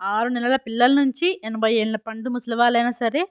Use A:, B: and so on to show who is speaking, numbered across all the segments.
A: ఆరు నెలల పిల్లల నుంచి ఎనభై ఏళ్ళ పండు ముసలి వాళ్ళైనా సరే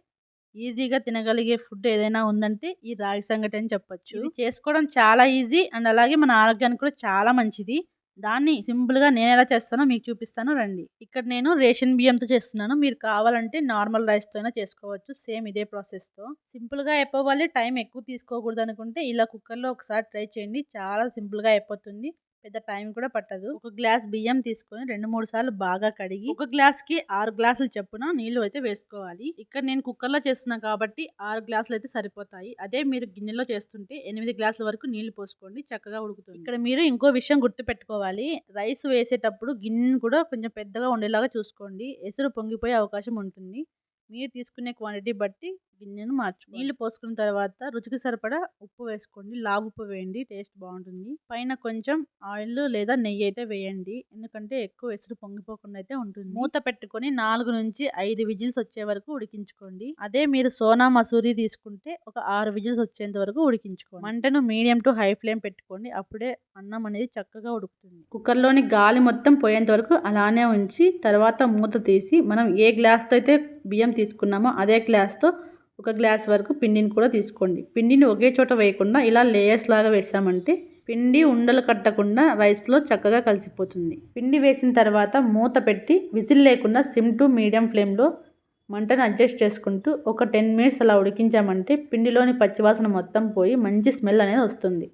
A: ఈజీగా తినగలిగే ఫుడ్ ఏదైనా ఉందంటే ఈ రాగి సంగటి అని చెప్పొచ్చు. ఇది చేసుకోవడం చాలా ఈజీ అండ్ అలాగే మన ఆరోగ్యానికి కూడా చాలా మంచిది. దాన్ని సింపుల్గా నేను ఎలా చేస్తానో మీకు చూపిస్తాను. రండి. ఇక్కడ నేను రేషన్ బియ్యంతో చేస్తున్నాను. మీరు కావాలంటే నార్మల్ రైస్తో అయినా చేసుకోవచ్చు. సేమ్ ఇదే ప్రాసెస్తో సింపుల్గా అయిపోవాలి. టైం ఎక్కువ తీసుకోకూడదు అనుకుంటే ఇలా కుక్కర్లో ఒకసారి ట్రై చేయండి. చాలా సింపుల్గా అయిపోతుంది. పెద్ద టైం కూడా పట్టదు. ఒక గ్లాస్ బియ్యం తీసుకొని రెండు మూడు సార్లు బాగా కడిగి ఒక గ్లాస్కి ఆరు గ్లాసులు చెప్పున నీళ్ళు అయితే వేసుకోవాలి. ఇక్కడ నేను కుక్కర్లో చేస్తున్నా కాబట్టి ఆరు గ్లాసులు అయితే సరిపోతాయి. అదే మీరు గిన్నెలో చేస్తుంటే ఎనిమిది గ్లాసుల వరకు నీళ్ళు పోసుకోండి చక్కగా ఉడుకుతుంది. ఇక్కడ మీరు ఇంకో విషయం గుర్తు పెట్టుకోవాలి రైస్ వేసేటప్పుడు గిన్నె కూడా కొంచెం పెద్దగా ఉండేలాగా చూసుకోండి. ఎసురు పొంగిపోయే అవకాశం ఉంటుంది. మీరు తీసుకునే క్వాంటిటీ బట్టి గిన్నెను మార్చు నీళ్ళు పోసుకున్న తర్వాత రుచికి సరిపడా ఉప్పు వేసుకోండి. లావు ఉప్పు వేయండి టేస్ట్ బాగుంటుంది. పైన కొంచెం ఆయిల్ లేదా నెయ్యి అయితే వేయండి. ఎందుకంటే ఎక్కువ ఎసురు పొంగిపోకుండా అయితే ఉంటుంది. మూత పెట్టుకొని నాలుగు నుంచి ఐదు విజిల్స్ వచ్చే వరకు ఉడికించుకోండి. అదే మీరు సోనా మసూరి తీసుకుంటే ఒక ఆరు విజిల్స్ వచ్చేంత వరకు ఉడికించుకోండి. మంటను మీడియం టు హై ఫ్లేమ్ పెట్టుకోండి. అప్పుడే అన్నం అనేది చక్కగా ఉడుకుతుంది. కుక్కర్లోని గాలి మొత్తం పోయేంత వరకు అలానే ఉంచి తర్వాత మూత తీసి మనం ఏ గ్లాస్తో అయితే బియ్యం తీసుకున్నామో అదే గ్లాస్తో ఒక గ్లాస్ వరకు పిండిని కూడా తీసుకోండి. పిండిని ఒకే చోట వేయకుండా ఇలా లేయర్స్ లాగా వేసామంటే పిండి ఉండలు కట్టకుండా రైస్లో చక్కగా కలిసిపోతుంది. పిండి వేసిన తర్వాత మూత పెట్టి విజిల్ లేకుండా సిమ్ టు మీడియం ఫ్లేమ్లో మంటను అడ్జస్ట్ చేసుకుంటూ ఒక టెన్ మినిట్స్ అలా ఉడికించామంటే పిండిలోని పచ్చివాసన మొత్తం పోయి మంచి స్మెల్ అనేది వస్తుంది.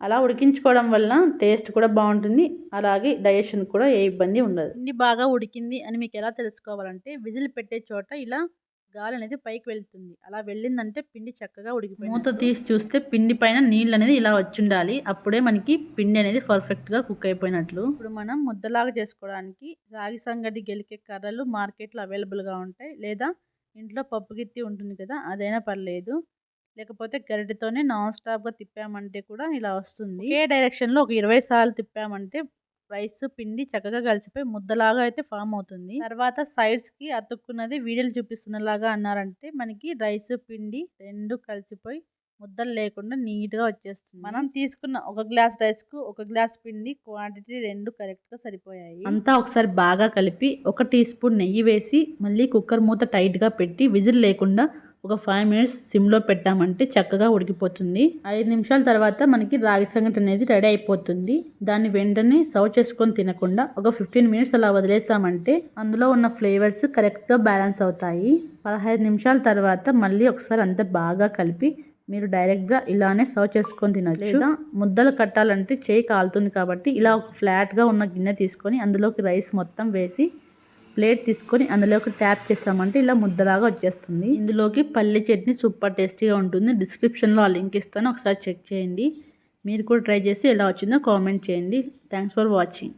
A: అలా ఉడికించుకోవడం వల్ల టేస్ట్ కూడా బాగుంటుంది. అలాగే డైజెషన్ కూడా ఏ ఇబ్బంది ఉండదు. పిండి బాగా ఉడికింది అని మీకు ఎలా తెలుసుకోవాలంటే విజిల్ పెట్టే చోట ఇలా గాలి అనేది పైకి వెళ్తుంది. అలా వెళ్ళిందంటే పిండి చక్కగా ఉడికిపోయి మూత తీసి చూస్తే పిండి పైన నీళ్ళు అనేది ఇలా వచ్చి ఉండాలి అప్పుడే మనకి పిండి అనేది పర్ఫెక్ట్గా కుక్ అయిపోయినట్లు. ఇప్పుడు మనం ముద్దలాగా చేసుకోవడానికి రాగి సంగటి గెలికే కర్రలు మార్కెట్లో అవైలబుల్గా ఉంటాయి. లేదా ఇంట్లో పప్పు గిత్తి ఉంటుంది కదా అదైనా పర్లేదు. లేకపోతే గరిటెతోనే నాన్ స్టాప్గా తిప్పామంటే కూడా ఇలా వస్తుంది. ఏ డైరెక్షన్లో ఒక ఇరవై సార్లు తిప్పామంటే రైస్ పిండి చక్కగా కలిసిపోయి ముద్దలాగా అయితే ఫామ్ అవుతుంది. తర్వాత సైడ్స్కి అతుక్కున్నది వీడియోలు చూపిస్తున్నలాగా అన్నారంటే మనకి రైస్ పిండి రెండు కలిసిపోయి ముద్దలు లేకుండా నీట్గా వచ్చేస్తుంది. మనం తీసుకున్న ఒక గ్లాస్ రైస్కు ఒక గ్లాస్ పిండి క్వాంటిటీ రెండు కరెక్ట్గా సరిపోయాయి. అంతా ఒకసారి బాగా కలిపి ఒక టీ స్పూన్ నెయ్యి వేసి మళ్ళీ కుక్కర్ మూత టైట్గా పెట్టి విజిల్ లేకుండా ఒక ఫైవ్ మినిట్స్ సిమ్లో పెట్టామంటే చక్కగా ఉడికిపోతుంది. ఐదు నిమిషాల తర్వాత మనకి రాగి సంగటి అనేది రెడీ అయిపోతుంది. దాన్ని వెంటనే సర్వ్ చేసుకొని తినకుండా ఒక ఫిఫ్టీన్ మినిట్స్ అలా వదిలేసామంటే అందులో ఉన్న ఫ్లేవర్స్ కరెక్ట్గా బ్యాలెన్స్ అవుతాయి. పదహైదు నిమిషాల తర్వాత మళ్ళీ ఒకసారి అంతా బాగా కలిపి మీరు డైరెక్ట్గా ఇలానే సర్వ్ చేసుకొని తినచ్చు. లేదా ముద్దలు కట్టాలంటే చేయి కాలుతుంది కాబట్టి ఇలా ఒక ఫ్లాట్గా ఉన్న గిన్నె తీసుకొని అందులోకి రైస్ మొత్తం వేసి ప్లేట్ తీసుకొని అందులోకి ట్యాప్ చేసామంటే ఇలా ముద్దలాగా వచ్చేస్తుంది. ఇందులోకి పల్లి చట్నీ సూపర్ టేస్టీగా ఉంటుంది. డిస్క్రిప్షన్లో ఆ లింక్ ఇస్తాను. ఒకసారి చెక్ చేయండి. మీరు కూడా ట్రై చేసి ఎలా వచ్చిందో కామెంట్ చేయండి. Thanks for watching.